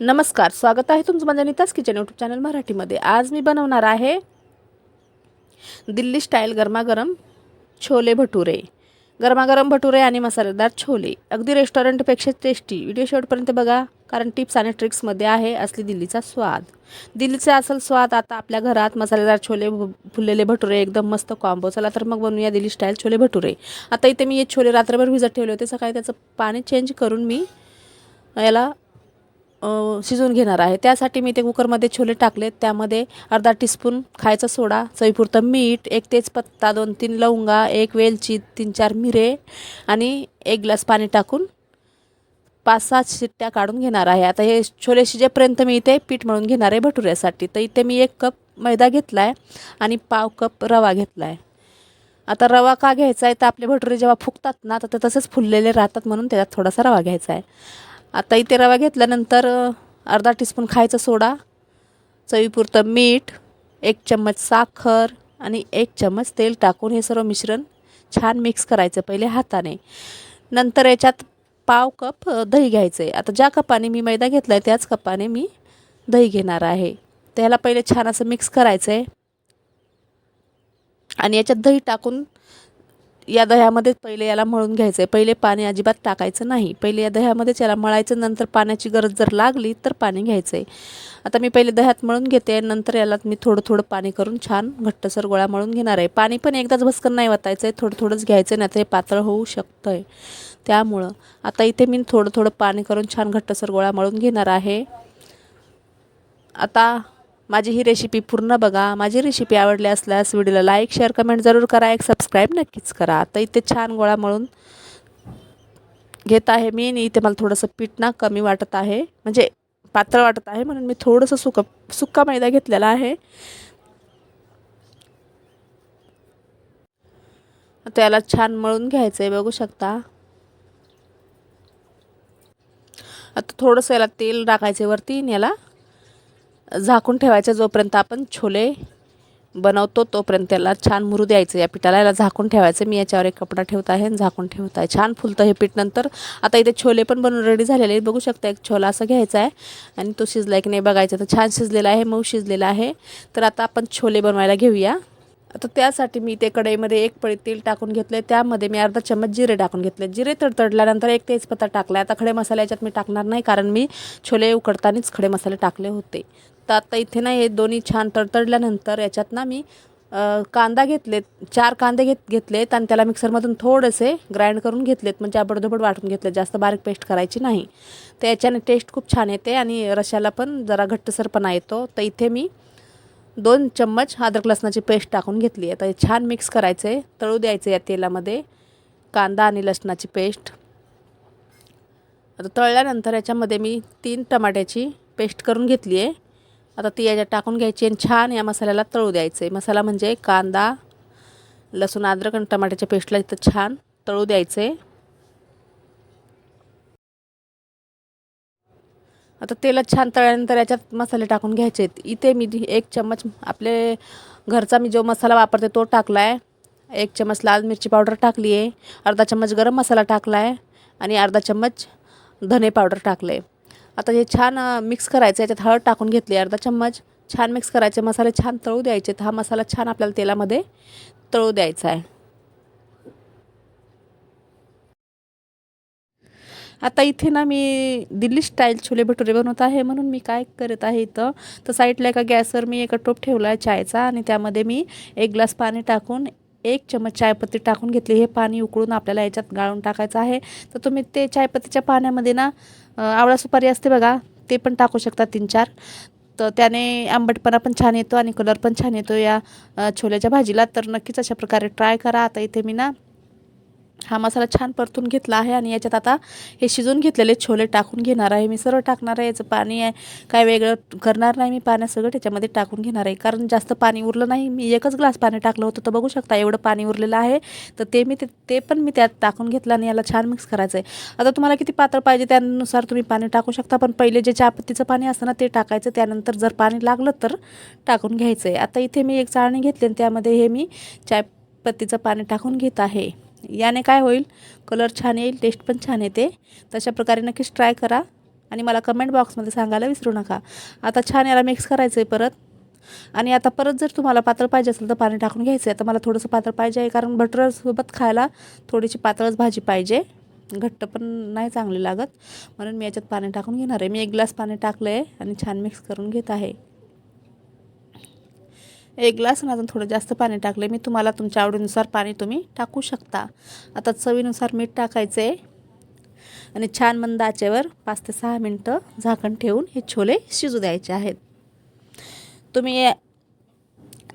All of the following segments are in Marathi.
नमस्कार स्वागत आहे तुमचं माझ्या नितास किचन यूट्यूब चॅनल मराठीमध्ये. आज मी बनवणार आहे दिल्ली स्टाईल गरमागरम छोले भटुरे. गरमागरम भटुरे आणि मसालेदार छोले. अगदी रेस्टॉरंटपेक्षा टेस्टी व्हिडिओ शेवटपर्यंत बघा कारण टिप्स आणि ट्रिक्समध्ये आहे असली दिल्लीचा स्वाद. दिल्लीचा असल स्वाद आता आपल्या घरात मसालेदार छोले भु- फुललेले भटुरे एकदम मस्त कॉम्बो चला तर मग बनवूया दिल्ली स्टाईल छोले भटुरे. आता इथे मी हे छोले रात्रभर भिजत ठेवले होते. सकाळी त्याचं पाणी चेंज करून मी याला शिजवून घेणार आहे. त्यासाठी मी ते कुकरमध्ये छोले टाकलेत त्यामध्ये अर्धा टीस्पून खायचा सोडा चवीपुरतं मीठ एक तेजपत्ता दोन तीन लवंगा एक वेलची तीन चार मिरे आणि एक ग्लास पाणी टाकून पाच सात शिट्ट्या काढून घेणार आहे. आता हे छोले शिजेपर्यंत मी इथे पीठ मळून घेणार आहे भटुऱ्यासाठी. तर इथे मी एक कप मैदा घेतला आहे आणि पाव कप रवा घेतला आहे आता रवा का घ्यायचा आहे? तर आपले भटुरे जेव्हा फुगतात ना तर ते तसेच फुललेले राहतात म्हणून त्याच्यात थोडासा रवा घ्यायचा आहे. आता इथे रवा घेतल्यानंतर अर्धा टीस्पून खायचा सोडा चवीपुरतं मीठ एक चम्मच साखर आणि एक चम्मच तेल टाकून हे सर्व मिश्रण छान मिक्स करायचं पहिले हाताने. नंतर याच्यात पाव कप दही घ्यायचं आहे आता ज्या कपाने मी मैदा घेतला आहे त्याच कपाने मी दही घेणार आहे. त्याला पहिले छान असं मिक्स करायचं आहे आणि याच्यात दही टाकून या दह्यामध्ये पहिले याला मळून घ्यायचं आहे पहिले पाणी अजिबात टाकायचं नाही. पहिले या दह्यामध्येच याला मळायचं नंतर पाण्याची गरज जर लागली तर पाणी घ्यायचं आहे आता मी पहिले दह्यात मळून घेते नंतर याला मी थोडं थोडं पाणी करून छान घट्टसर गोळा मळून घेणार आहे. पाणी पण एकदाच भस्कन नाही वतायचं आहे थोडं थोडंच घ्यायचं नाही तर हे पातळ होऊ शकतं आहे त्यामुळं आता इथे मी थोडं थोडं पाणी करून छान घट्टसर गोळा मळून घेणार आहे. आता माझी ही रेसिपी पूर्ण बघा. माझी रेसिपी आवडली असल्यास व्हिडिओला लाईक शेअर कमेंट जरूर करा. एक सबस्क्राईब नक्कीच करा. आता इथे छान गोळा मळून घेत आहे मी आणि इथे मला थोडंसं पीठ ना कमी वाटत आहे. म्हणजे पातळ वाटत आहे म्हणून मी थोडंसं सुका सुक्का मैदा घेतलेला आहे. आता याला छान मळून घ्यायचं आहे बघू शकता. आता थोडंसं याला तेल टाकायचं वरती याला झाकून ठेवायचं जोपर्यंत आपण छोले बनवतो तोपर्यंत त्याला छान मुरू द्यायचं. या पिठाला याला झाकून ठेवायचं. मी याच्यावर एक कपडा ठेवत आहे आणि झाकून ठेवत आहे. छान फुलतं हे पीठ नंतर. आता इथे छोले पण बनवून रेडी झालेले आहेत. बघू शकता एक छोला असं घ्यायचा आहे. आणि तो शिजला की नाही बघायचा. तर छान शिजलेला आहे मऊ शिजलेला आहे. तर आता आपण छोले बनवायला घेऊया. आता त्यासाठी मी ते कढईमध्ये एक पळी तेल टाकून घेतले त्यामध्ये मी अर्धा चम्मच जिरे टाकून घेतले जिरे तडतडल्यानंतर एक तेजपत्ता टाकला आता खडे मसाले याच्यात मी टाकणार नाही कारण मी छोले उकडतानाच खडे मसाले टाकले होते. तर आता इथे ना हे दोन्ही छान तडतडल्यानंतर याच्यात ना मी कांदा घेतलेत. चार कांदे घेत घेतलेत आणि त्याला मिक्सरमधून थोडेसे ग्राइंड करून घेतलेत. म्हणजे आबडधोबड वाटून घेतले जास्त बारीक पेस्ट करायची नाही. तर याच्याने टेस्ट खूप छान येते आणि रशाला पण जरा घट्टसरपणा येतो. तर इथे मी दोन चम्मच अद्रक लसणाची पेस्ट टाकून घेतली आता हे छान मिक्स करायचं. आहे तळू द्यायचं या तेलामध्ये कांदा आणि लसणाची पेस्ट. आता तळल्यानंतर याच्यामध्ये मी तीन टमाट्याची पेस्ट करून घेतली आहे. आता ती याच्यात टाकून घ्यायची आणि छान या मसाल्याला तळू द्यायचं आहे. मसाला म्हणजे कांदा लसूण अद्रक आणि टमाट्याच्या पेस्टला इथं छान तळू द्यायचं आहे. आता तेलात छान तळल्यानंतर याच्यात मसाले टाकून घ्यायचे आहेत. इथे मी एक चम्मच आपले घरचा मी जो मसाला वापरते तो टाकला आहे एक चम्मच लाल मिरची पावडर टाकली आहे अर्धा चम्मच गरम मसाला टाकला आहे आणि अर्धा चम्मच धने पावडर टाकलं आहे आता हे छान मिक्स करायचं याच्यात हळद टाकून घेतली अर्धा चम्मच. छान मिक्स करायचे. मसाले छान तळू द्यायचे. हा मसाला छान आपल्याला तेलामध्ये तळू द्यायचा आहे. आता इथे ना मी दिल्ली स्टाईल छोले भटुरे बनवत आहे. म्हणून मी काय करत आहे इथं? तर साईडला एका गॅसवर मी एका टोप ठेवला आहे चायचा. आणि त्यामध्ये मी एक ग्लास पाणी टाकून एक चमच चायपत्ती टाकून घेतली. हे पाणी उकळून आपल्याला याच्यात गाळून टाकायचं आहे. तर तुम्ही ते चायपत्तीच्या पाण्यामध्ये ना आवळा सुपारी असते बघा ते पण टाकू शकता तीन चार. तर त्याने आंबटपणा पण छान येतो आणि कलर पण छान येतो या छोल्याच्या भाजीला. तर नक्कीच अशा प्रकारे ट्राय करा. आता इथे मी ना हा मसाला छान परतून घेतला आहे आणि याच्यात आता हे शिजून घेतलेले छोले टाकून घेणार आहे. मी सर्व टाकणार आहे. याचं पाणी आहे. काय वेगळं करणार नाही मी पाण्यात सगळं त्याच्यामध्ये टाकून घेणार आहे. कारण जास्त पाणी उरलं नाही. मी एकच ग्लास पाणी टाकलं होतं. तर बघू शकता एवढं पाणी उरलेलं आहे. तर ते मी ते ते पण मी त्यात टाकून घेतलं आणि याला छान मिक्स करायचं आहे. आता तुम्हाला किती पातळ पाहिजे त्यानुसार तुम्ही पाणी टाकू शकता. पण पहिले जे चहापत्तीचं पाणी असतं ना ते टाकायचं. त्यानंतर जर पाणी लागलं तर टाकून घ्यायचं आहे. आता इथे मी एक चाळणी घेतली आणि त्यामध्ये हे मी चायपत्तीचं पाणी टाकून घेत आहे. याने काय होईल? कलर छान येईल टेस्ट पण छान येते. तशा प्रकारे नक्कीच ट्राय करा आणि मला कमेंट बॉक्समध्ये सांगायला विसरू नका. आता छान याला मिक्स करायचं आहे परत. आणि आता परत जर तुम्हाला पातळ पाहिजे असेल तर पाणी टाकून घ्यायचं आहे तर मला थोडंसं पातळ पाहिजे आहे कारण बटरसोबत खायला थोडीशी पातळच भाजी पाहिजे. घट्ट पण नाही चांगली लागत. म्हणून मी याच्यात पाणी टाकून घेणार आहे. मी एक ग्लास पाणी टाकलं आहे आणि छान मिक्स करून घेत आहे. एक ग्लास आणि अजून थोडं जास्त पाणी टाकले मी तुम्हाला तुमच्या आवडीनुसार पाणी तुम्ही टाकू शकता. आता चवीनुसार मीठ टाकायचं आहे आणि छान मंद आचेवर पाच ते सहा मिनटं झाकण ठेवून हे छोले शिजू द्यायचे आहेत. तुम्ही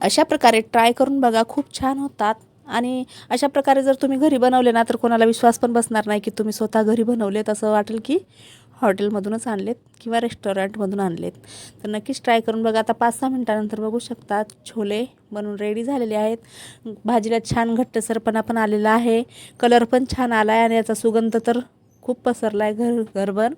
अशा प्रकारे ट्राय करून बघा खूप छान होतात. आणि अशा प्रकारे जर तुम्ही घरी बनवले ना तर कोणाला विश्वास पण बसणार नाही की तुम्ही स्वतः घरी बनवलेत असं वाटेल की हॉटेलमधूनच आणलेत किंवा रेस्टॉरंटमधून आणलेत. तर नक्कीच ट्राय करून बघा. आता पाच सहा मिनटानंतर बघू शकता छोले बनवून रेडी झालेले आहेत. भाजीला छान घट्टसरपणा पण आलेला आहे. कलर पण छान आला आहे आणि याचा सुगंध तर खूप पसरला आहे घर घरभर.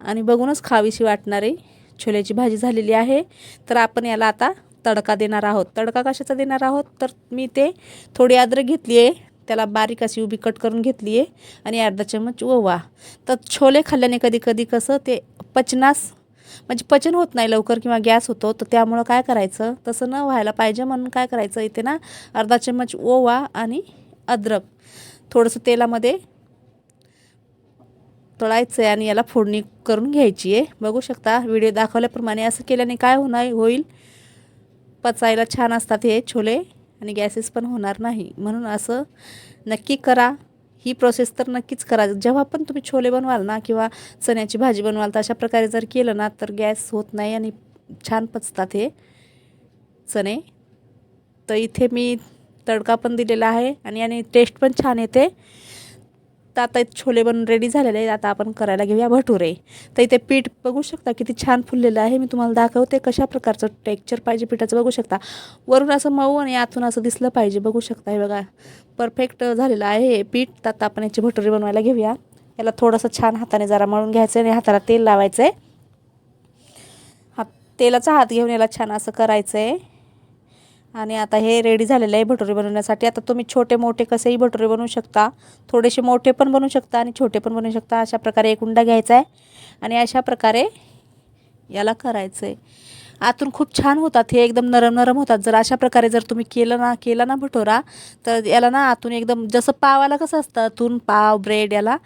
आणि बघूनच खावीशी वाटणारी छोल्याची भाजी झालेली आहे. तर आपण याला आता तडका देणार आहोत. तडका कशाचा देणार आहोत? तर मी ते थोडी अद्रक घेतली आहे त्याला बारीक अशी उभी कट करून घेतली आहे आणि अर्धा चम्मच ओवा. तर छोले खाल्ल्याने कधी कधी कसं ते पचनास म्हणजे पचन होत नाही लवकर किंवा गॅस होतो तर त्यामुळं काय करायचं? तसं न व्हायला पाहिजे म्हणून काय करायचं इथे ना अर्धा चम्मच ओवा आणि अद्रक. थोडंसं तेलामध्ये तळायचं आहे आणि याला फोडणी करून घ्यायची आहे बघू शकता व्हिडिओ दाखवल्याप्रमाणे असं केल्याने काय होणार होईल? पचायला छान असतात हे छोले. आणि गॅसेस पण होणार नाही. म्हणून असं नक्की करा. ही प्रोसेस तर नक्कीच करा. जेव्हा पण तुम्ही छोले बनवाल ना किंवा चण्याची भाजी बनवाल तर अशा प्रकारे जर केलं ना तर गॅस होत नाही आणि छान पचतात हे चणे. तर इथे मी तडका पण दिलेला आहे आणि आणि टेस्ट पण छान येते. तर आता छोले बनून रेडी झालेले आहेत. आता आपण करायला घेऊया भटुरे. तर इथे पीठ बघू शकता किती छान फुललेलं आहे. मी तुम्हाला दाखवते कशा प्रकारचं टेक्चर पाहिजे पिठाचं. बघू शकता. वरून असं मऊ आणि आतून असं दिसलं पाहिजे. बघू शकता हे बघा. परफेक्ट झालेलं आहे हे पीठ. तर आता आपण याचे भटुरे बनवायला घेऊया. याला थोडंसं छान हाताने जरा मळून घ्यायचं आणि हाताला तेल लावायचं आहे हात तेलाचा हात घेऊन याला छान असं करायचं आहे आणि आता हे रेडी झालेलं आहे भटुरे बनवण्यासाठी. आता तुम्ही छोटे मोठे कसेही भटुरे बनवू शकता. थोडेसे मोठे पण बनवू शकता आणि छोटे पण बनवू शकता. अशा प्रकारे एक उंडा घ्यायचा आहे. आणि अशा प्रकारे याला करायचं आहे आतून खूप छान होतात हे एकदम नरम नरम होतात. जर अशा प्रकारे जर तुम्ही केलं ना केला ना भटोरा तर याला ना आतून एकदम जसं पावाला कसं असतं आतून पाव ब्रेड याला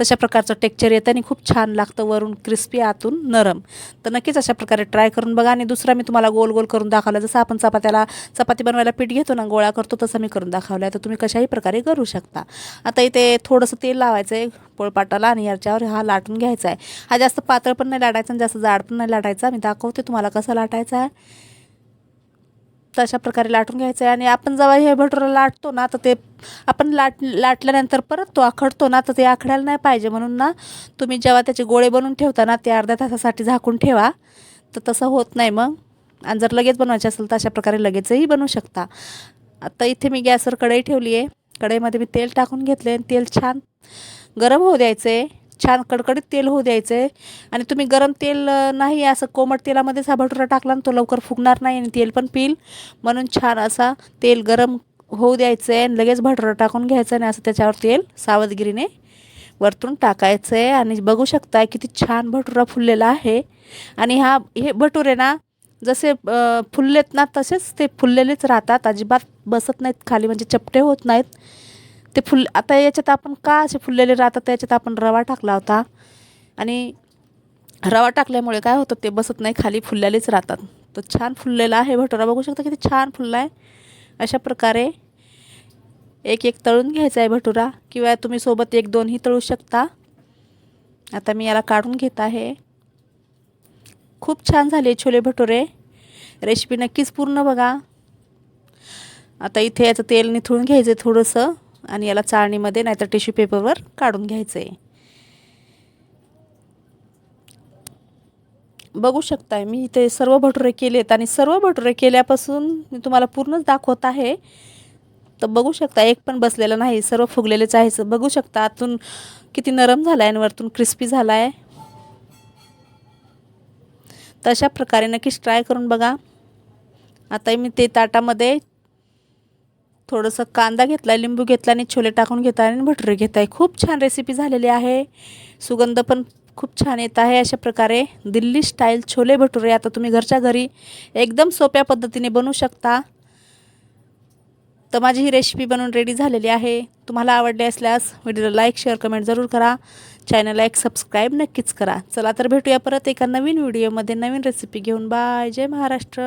तशा प्रकारचं टेक्चर येतं आणि खूप छान लागतं वरून क्रिस्पी आतून नरम. तर नक्कीच अशा प्रकारे ट्राय करून बघा आणि दुसरा मी तुम्हाला गोल गोल करून दाखवला. जसं आपण चपात्याला चपाती बनवायला पीठ घेतो ना गोळा करतो तसं मी करून दाखवला आहे तर तुम्ही कशाही प्रकारे करू शकता. आता इथे थोडंसं तेल लावायचं आहे पोळपाटाला आणि याच्यावर हा लाटून घ्यायचा आहे हा जास्त पातळ पण नाही लाटायचा आणि जास्त जाड पण नाही लाटायचा. मी दाखवते तुम्हाला कसा लाटायचा आहे तशा प्रकारे लाटून घ्यायचं आहे आणि आपण जेव्हा हे भटुरा लाटतो ना तर ते आपण लाट लाटल्यानंतर परत तो आखडतो ना तर ते आखडायला नाही पाहिजे. म्हणून ना तुम्ही जेव्हा त्याचे गोळे बनवून ठेवता ना ते अर्ध्या तासासाठी झाकून ठेवा. तर तसं होत नाही मग. आणि जर लगेच बनवायचे असेल तर अशा प्रकारे लगेचही बनवू शकता. आता इथे मी गॅसवर कढई ठेवली आहे कढईमध्ये मी तेल टाकून घेतले आणि तेल छान गरम होऊ द्यायचं आहे छान कडकडीत तेल होऊ द्यायचं आहे आणि तुम्ही गरम तेल नाही असं कोमट तेलामध्येच हा भटुरा टाकला ना तो लवकर फुगणार नाही आणि तेल पण पिल. म्हणून छान असा तेल गरम होऊ द्यायचं आहे आणि लगेच भटुरा टाकून घ्यायचा आणि असं त्याच्यावर तेल सावधगिरीने वरतून टाकायचं आहे आणि बघू शकता किती छान भटुरा फुललेला आहे. आणि हा हे भटुरे ना जसे फुललेत ना तसेच ते फुललेलेच राहतात. अजिबात बसत नाहीत खाली म्हणजे चपटे होत नाहीत. ते फुल आता याच्यात आपण का असे फुललेले राहतात? त्याच्यात आपण रवा टाकला होता. आणि रवा टाकल्यामुळे काय होतं ते बसत नाही खाली फुललेलेच राहतात. तर छान फुललेला आहे. भटुरा बघू शकता किती छान फुलला आहे अशा प्रकारे एक एक तळून घ्यायचा आहे भटुरा. किंवा तुम्ही सोबत एक दोनही तळू शकता. आता मी याला काढून घेत आहे. खूप छान झाले छोले भटुरे. रेसिपी नक्कीच पूर्ण बघा. आता इथे याचं तेल निथळून घ्यायचं आहे थोडंसं. आणि याला चाळणीमध्ये नाहीतर टिश्यू पेपरवर काढून घ्यायचं आहे बघू शकताय मी इथे सर्व भटुरे केलेत आणि सर्व भटुरे केल्यापासून मी तुम्हाला पूर्णच दाखवत आहे. तर बघू शकता एक पण बसलेलं नाही सर्व फुगलेलेच आहे. बघू शकता आतून किती नरम झाला आहे आणि वरतून क्रिस्पी झाला आहे तशा प्रकारे नक्कीच ट्राय करून बघा. आता मी ते ताटामध्ये थोडंसं कांदा घेतला लिंबू घेतला आणि छोले टाकून घेता आणि भटुरे घेत आहे खूप छान रेसिपी झालेली आहे. सुगंध पण खूप छान येत आहे. अशा प्रकारे दिल्ली स्टाईल छोले भटुरे आता तुम्ही घरच्या घरी एकदम सोप्या पद्धतीने बनवू शकता. तर माझी ही रेसिपी बनवून रेडी झालेली आहे. तुम्हाला आवडले असल्यास व्हिडिओला लाईक शेअर कमेंट जरूर करा. चॅनलला एक सबस्क्राईब नक्कीच करा. चला तर भेटूया परत एका नवीन व्हिडिओमध्ये नवीन रेसिपी घेऊन. बाय जय महाराष्ट्र.